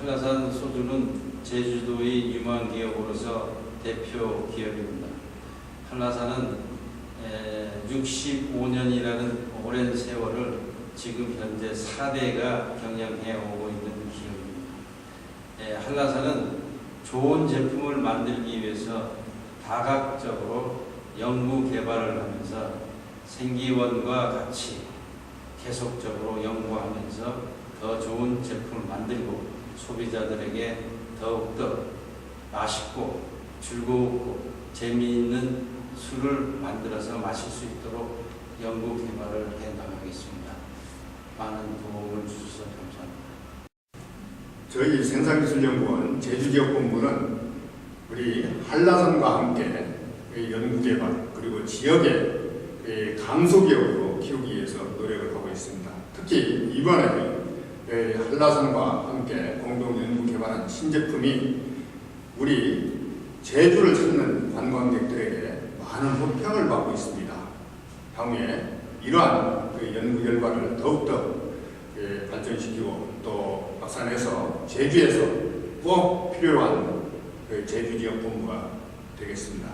한라산 소주는 제주도의 유망 기업으로서 대표 기업입니다. 한라산은 65년이라는 오랜 세월을 지금 현재 4대가 경영해 오고 있는 기업입니다. 에, 한라산은 좋은 제품을 만들기 위해서 다각적으로 연구 개발을 하면서 생기원과 같이 계속적으로 연구하면서 더 좋은 제품을 만들고 소비자들에게 더욱더 맛있고 즐거웠고 재미있는 술을 만들어서 마실 수 있도록 연구 개발을 해 나가겠습니다. 많은 도움을 주셔서 감사합니다. 저희 생산기술연구원 제주지역본부는 우리 한라산과 함께 이 연구개발 그리고 지역의 이 강소기업으로 키우기 위해서 노력을 하고 있습니다. 특히 이번에 이 한라산과 함께 공동 연구 개발한 신제품이 우리 제주를 찾는 관광객들에게 많은 호평을 받고 있습니다. 향후에 이러한 그 연구 결과를 더욱더 예, 발전시키고 또 박산에서 제주에서 꼭 필요한 그 제주 지역 본부가 되겠습니다.